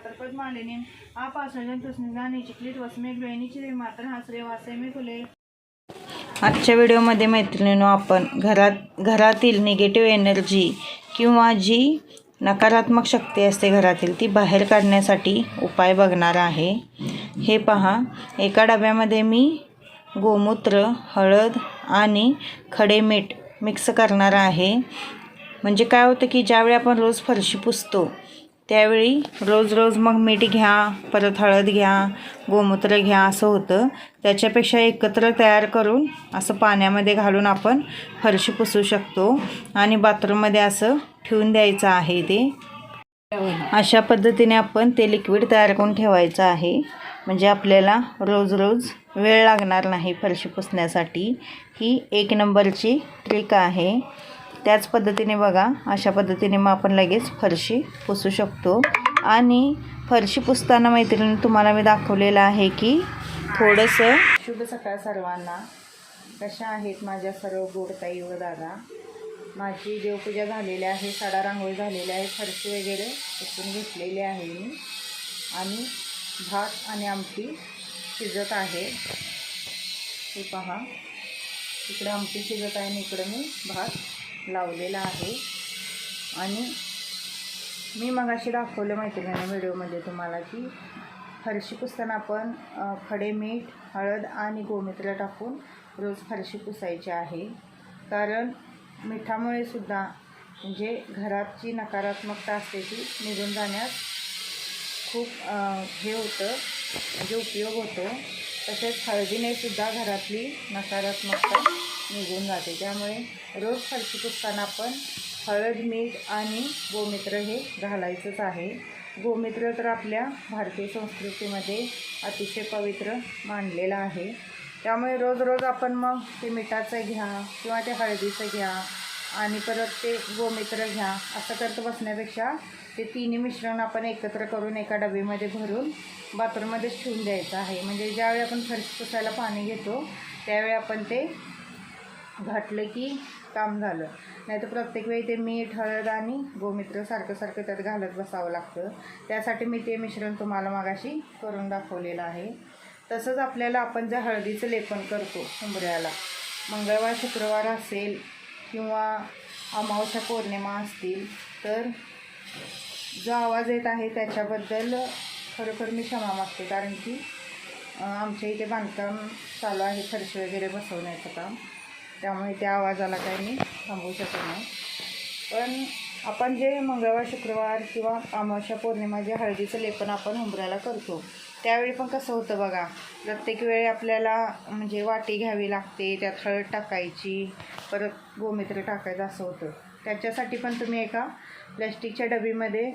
मालिनी आपासून तुसनी गाणी चिकलीत वसमेक डोळ्यांची रे मात्र हसरे वासे मी फुले आजच्या व्हिडिओमध्ये मैत्रिणींनो आपण घरात घरातील निगेटिव्ह एनर्जी किंवा जी नकारात्मक शक्ती असते घरातील ती बाहेर काढण्यासाठी उपाय बघणार आहे. हे पहा एका डब्यामध्ये मी गोमूत्र हळद आणि खडे मीठ मिक्स करणार आहे. म्हणजे काय होतं की ज्यावेळी आपण रोज फरशी पुसतो त्यावेळी रोज रोज मग मीठ घ्या परत हळद घ्या गोमूत्र घ्या असं होतं. त्याच्यापेक्षा एकत्र तयार करून असं पाण्यामध्ये घालून आपण फरशी पुसू शकतो आणि बाथरूममध्ये असं ठेवून द्यायचं आहे ते. अशा पद्धतीने आपण ते लिक्विड तयार करून ठेवायचं आहे. म्हणजे आपल्याला रोज रोज वेळ लागणार नाही फरशी पुसण्यासाठी. ही एक नंबरची ट्रिक आहे. त्याच पद्धतीने बघा अशा पद्धतीने मग आपण लगेच फरशी पुसू शकतो. आणि फरशी पुसताना मैत्रिणी तुम्हाला मी दाखवलेलं आहे की थोडंसं शुभ सकाळ सर्वांना. कशा आहेत माझ्या सर्व गोडताई व दादा? माझी देवपूजा झालेली आहे साडा रांगोळी झालेली आहे फरशी वगैरे पुसून घेतलेली आहे मी. आणि भात आणि आमटी शिजत आहे. हे पहा. इकडे आमटी शिजत आहे आणि इकडं मी भात लावलेला आहे. आणि मी मग अशी दाखवलं मैत्रिणीने व्हिडिओमध्ये तुम्हाला की फरशी पुसताना आपण खडे मीठ हळद आणि गोमित्र टाकून रोज फरशी पुसायची आहे. कारण मिठामुळे सुद्धा म्हणजे घरात जी नकारात्मकता असते ती निघून जाण्यास खूप हे होतं म्हणजे उपयोग होतो. तसेच हळदीने सुद्धा घरातली नकारात्मकता निघून जाते. त्यामुळे रोज फरशी पुसताना आपण हळद मीठ आणि गोमित्र हे घालायचंच आहे. गोमित्र तर आपल्या भारतीय संस्कृतीमध्ये अतिशय पवित्र मानलेलं आहे. त्यामुळे रोज रोज आपण मग ते मिठाचं घ्या किंवा ते हळदीचं घ्या आणि परत ते गोमित्र घ्या. असं करत बसण्यापेक्षा ते तिन्ही मिश्रण आपण एकत्र करून एका डबीमध्ये भरून बाथरूममध्येच ठेवून द्यायचं आहे. म्हणजे ज्यावेळी आपण फरशी पुसायला पाणी घेतो त्यावेळी आपण ते घातलं की काम झालं. नाही तर प्रत्येक वेळी ते मीठ हळद आणि गोमित्र सारखं सारखं त्यात घालत बसावं लागतं. त्यासाठी मी ते मिश्रण तुम्हाला मागाशी करून दाखवलेलं आहे. तसंच आपल्याला आपण ज्या हळदीचं लेपन करतो उंबऱ्याला मंगळवार शुक्रवार असेल किंवा अमावस्या पौर्णिमा असतील तर जो आवाज येत आहे त्याच्याबद्दल खरोखर मी क्षमा मागते कारण की आमच्या इथे बांधकाम चालू आहे फरशी वगैरे बसवण्याचं काम. त्यामुळे त्या आवाजाला काही मी थांबवू शकत नाही. पण आपण जे मंगळवार शुक्रवार किंवा अमावस्या पौर्णिमा जे हळदीचं लेपन आपण उंबऱ्याला करतो त्यावेळी पण कसं होतं बघा प्रत्येक वेळी आपल्याला म्हणजे वाटी घ्यावी लागते त्यात हळद टाकायची परत गोमित्र टाकायचं असं होतं. त्याच्यासाठी पण तुम्ही एका प्लॅस्टिकच्या डबीमध्ये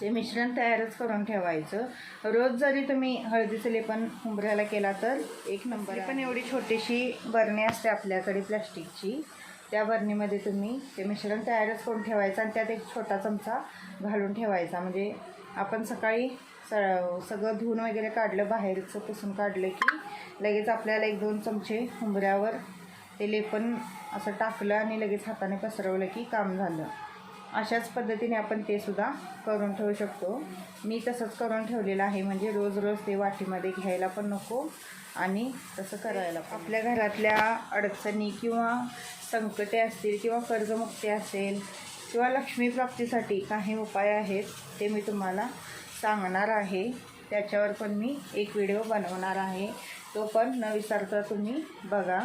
ते मिश्रण तयारच करून ठेवायचं. रोज जरी तुम्ही हळदीचं लेपन उंबऱ्याला केला तर एक नंबर पण एवढी छोटीशी बरणी असते आपल्याकडे प्लॅस्टिकची. त्या बरणीमध्ये तुम्ही ते मिश्रण तयारच करून ठेवायचं आणि त्यात एक छोटा चमचा घालून ठेवायचा. म्हणजे आपण सकाळी स सगळं धुवून वगैरे काढलं बाहेरचं पुसून काढलं की लगेच आपल्याला एक दोन चमचे उंबऱ्यावर ते लेपन असं टाकलं आणि लगेच हाताने पसरवलं की काम झालं. अशाच पद्धतीने आपण ते सुद्धा करून ठेवू शकतो. मी तसंच करून ठेवलेलं आहे म्हणजे रोज रोज ते वाटीमध्ये घ्यायला पण नको आणि तसं करायला आपल्या घरातल्या अडचणी किंवा संकटे असतील किंवा कर्जमुक्ती असेल किंवा लक्ष्मी प्राप्तीसाठी काही उपाय आहेत ते मी तुम्हाला सांगणार आहे. त्याच्यावर पण मी एक व्हिडिओ बनवणार आहे. तो पण न विसरता तुम्ही बघा.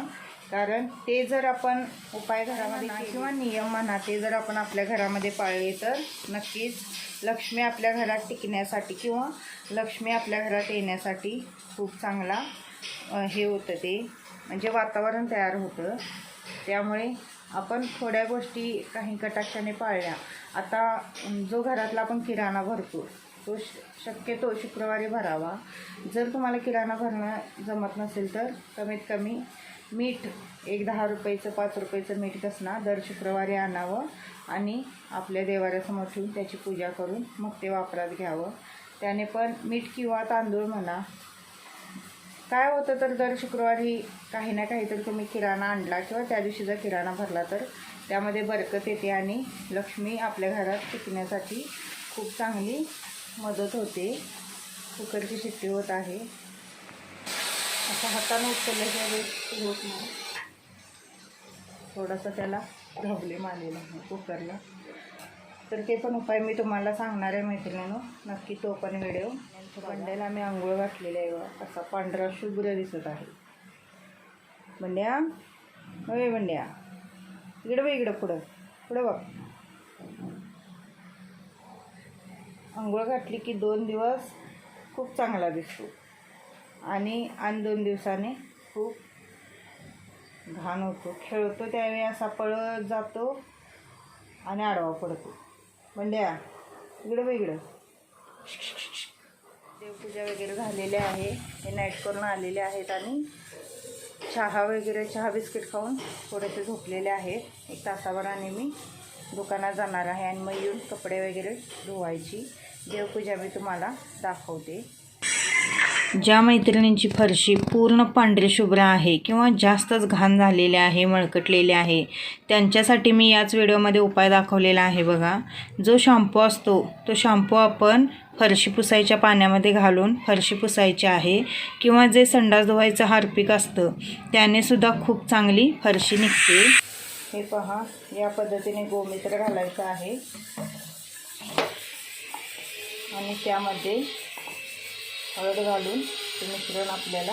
कारण ते जर आपण उपाय घरामध्ये किंवा नियम म्हणा ते जर आपण आपल्या घरामध्ये पाळले तर नक्कीच लक्ष्मी आपल्या घरात टिकण्यासाठी किंवा लक्ष्मी आपल्या घरात येण्यासाठी खूप चांगला हे होतं ते. म्हणजे वातावरण तयार होतं. त्यामुळे आपण थोड्या गोष्टी काही कटाक्षाने पाळल्या. आता जो घरातला आपण किराणा भरतो तो श शक्यतो शुक्रवारी भरावा. जर तुम्हाला किराणा भरणं जमत नसेल तर कमीत कमी मीठ एक दहा रुपयाचं पाच रुपयाचं मीठ कसना दर शुक्रवारी आणावं आणि आपल्या देवाऱ्यासमोर ठेवून त्याची पूजा करून मग ते वापरात घ्यावं. त्याने पण मीठ किंवा तांदूळ म्हणा. काय होतं तर दर शुक्रवारी काही ना काहीतरी तुम्ही किराणा आणला किंवा त्या दिवशी जर किराणा भरला तर त्यामध्ये बरकत येते आणि लक्ष्मी आपल्या घरात टिकण्यासाठी खूप चांगली मदत होते. कुकरची शिट्टी होत आहे. असं हाताने उचलल्याशिवाय वेस्ट होत नाही. थोडासा त्याला प्रॉब्लेम आलेला आहे कुकरला. तर ते पण उपाय मी तुम्हाला सांगणार आहे मैत्रिणीनो. नक्की तो पण व्हिडिओ बंड्याला आम्ही आंघोळ घातलेला आहे बघा. असा पांढरा शुभ्र दिसत आहे. बंड्या? होय बंड्या. इकडं बघ इकडं पुढं. पुढं बघ. आंघोळ घातली की दोन दिवस खूप चांगला दिसतो. आणि आणि दोन दिवसाने खूप घाण होतो. खेळतो त्यावेळी असा पळत जातो आणि आडवा पडतो. बंड्या इकडं वेगळं देवपूजा वगैरे झालेली आहे. हे नाईट करून आलेले आहेत आणि चहा वगैरे चहा बिस्किट खाऊन थोडेसे झोपलेले आहेत. एक तासाभराने मी दुकानात जाणार आहे आणि मग येऊन कपडे वगैरे धुवायची. देवपूजा मी तुम्हाला दाखवते. ज्या मैत्रिणींची फरशी पूर्ण पांढरी शुभ्र आहे किंवा जास्तच घाण झालेले आहे मळकटलेले आहे त्यांच्यासाठी मी याच व्हिडिओमध्ये उपाय दाखवलेला आहे बघा. जो शॅम्पू असतो तो शॅम्पू आपण फरशी पुसायच्या पाण्यामध्ये घालून फरशी पुसायची आहे किंवा जे संडास धुवायचं हार्पिक असतं त्यानेसुद्धा खूप चांगली फरशी निघते. हे पहा या पद्धतीने गोमित्र घालायचं आहे. आणि त्यामध्ये हळद घालून ते मिश्रण आपल्याला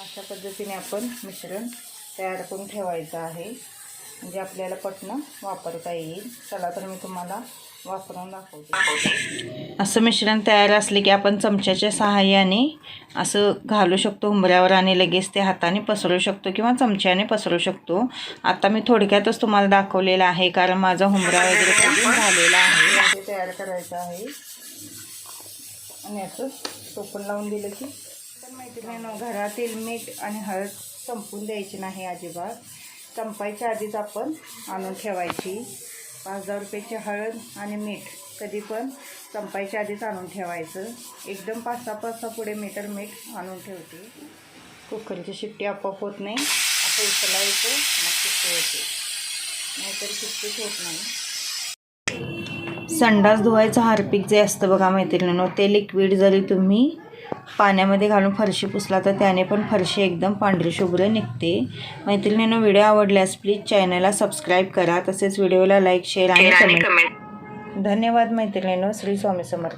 अशा पद्धतीने आपण मिश्रण तयार करून ठेवायचं आहे. म्हणजे आपल्याला पटणं वापरता येईल. चला तर मी तुम्हाला वापरून दाखवते. असं मिश्रण तयार असले की आपण चमच्याच्या सहाय्याने असं घालू शकतो हुंबऱ्यावर आणि लगेच ते हाताने पसरू शकतो किंवा चमच्याने पसरू शकतो. आता मी थोडक्यातच तुम्हाला दाखवलेलं आहे कारण माझा हुंबरा वगैरे करून झालेला आहे. हे तयार करायचं आहे. आणि असं टोपण लावून दिलं की तर मैत्रिणीनं घरातील मीठ आणि हळद संपून द्यायची नाही अजिबात. संपायच्या आधीच आपण आणून ठेवायची. पाच दहा रुपयाची हळद आणि मीठ कधी पण संपायच्या आधीच आणून ठेवायचं. एकदम पाच सहा पाच सहा पुढे मीटर मीठ आणून ठेवते. कुकरची शिट्टी आपोआप होत नाही. असं उचलायचं मग शिट्टी होते. नाहीतर शिट्टीच होत नाही. संडास धुवायचं हार्पिक जे असतं बघा मैत्रिणींनो ते लिक्विड जरी तुम्ही पाण्यामध्ये घालून फरशी पुसला तर त्याने पण फरशी एकदम पांढरी शुभ्र निघते. मैत्रिणींनो व्हिडिओ आवडल्यास प्लीज चॅनलला सबस्क्राईब करा. तसेच व्हिडिओला लाईक शेअर आणि कमेंट धन्यवाद मैत्रिणींनो श्री स्वामी समर्थ.